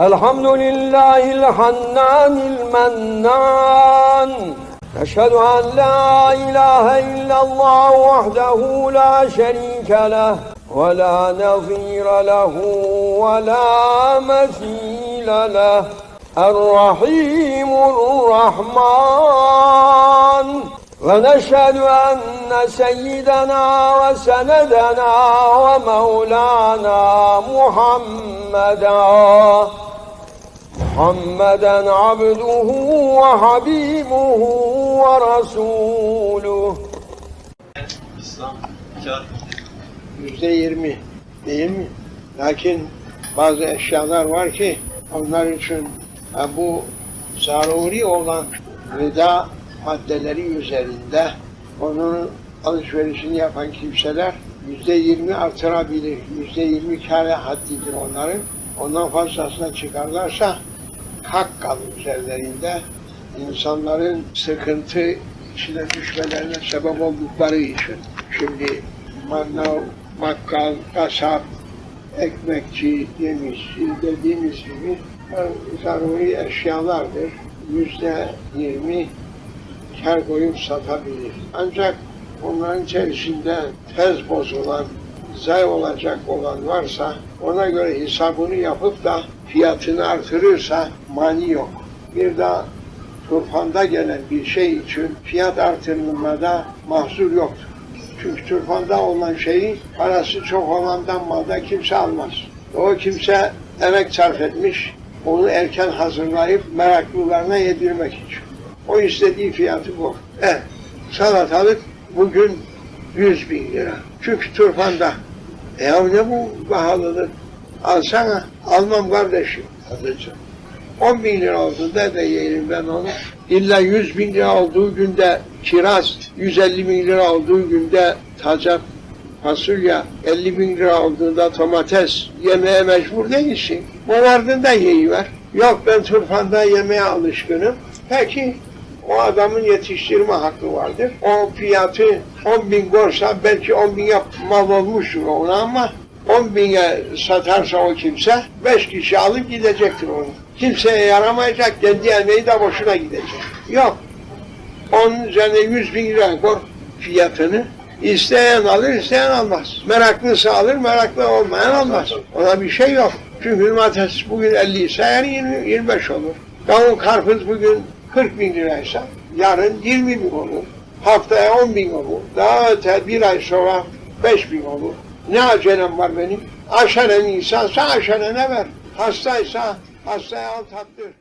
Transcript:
الحمد لله الحنان المنان. نشهد أن لا إله إلا الله وحده لا شريك له ولا نظير له ولا مثيل له. الرحيم الرحمن. ونشهد أن سيدنا وسندنا ومولانا محمدا محمدا عبده وحبيبه ورسوله İslam kar yüzde yirmi değil mi? Lakin bazı eşyalar var ki onlar için ha, bu zaruri olan gıda maddeleri üzerinde onun alışverişini yapan kimseler yüzde yirmi artırabilir. Yüzde yirmi kâre haddidir onların. Ondan fazlasına çıkarlarsa hak kalır üzerlerinde. insanların sıkıntı içine düşmelerine sebep oldukları için. Şimdi manav, bakkal, kasap, ekmekçi, yemişçi dediğimiz gibi zaruri eşyalardır. Yüzde yirmi kar koyup satabilir. Ancak onların içerisinde tez bozulan, zayi olacak olan varsa ona göre hesabını yapıp da fiyatını artırırsa mani yok. Bir daha turfanda gelen bir şey için fiyat artırılmada mahzur yoktur. Çünkü turfanda olan şeyi parası çok olandan malda kimse almaz. O kimse emek sarf etmiş, onu erken hazırlayıp meraklılarına yedirmek için. O istediği fiyatı bu. Evet, salatalık bugün 100 bin lira. Çünkü turfanda. E ya ne bu pahalılık? Alsana, almam kardeşim. Alacağım. 10 bin lira olduğunda da yiyelim ben onu. İlla 100 bin lira olduğu günde kiraz, 150 bin lira olduğu günde taze fasulye, 50 bin lira olduğunda domates yemeye mecbur değilsin. Morardığında yiyiver. Yok ben turfanda yemeye alışkınım. Peki o adamın yetiştirme hakkı vardır. O fiyatı 10 bin gorsa belki 10 bin mal olmuştur ona ama 10 bine satarsa o kimse 5 kişi alıp gidecektir onu. Kimseye yaramayacak, kendi emeği de boşuna gidecek. Yok. Onun üzerine 100 bin lira koy fiyatını. İsteyen alır, isteyen almaz. Meraklısı alır, meraklı olmayan almaz. Ona bir şey yok. Çünkü domates bugün 50 ise 20, 25 olur. Kavun karpuz bugün 40 bin liraysa yarın 20 bin olur. Haftaya 10 bin olur. Daha öte bir ay sonra 5 bin olur. Ne acelem var benim? Aşeren insansa aşerene ver. Hastaysa hastaya al tattır.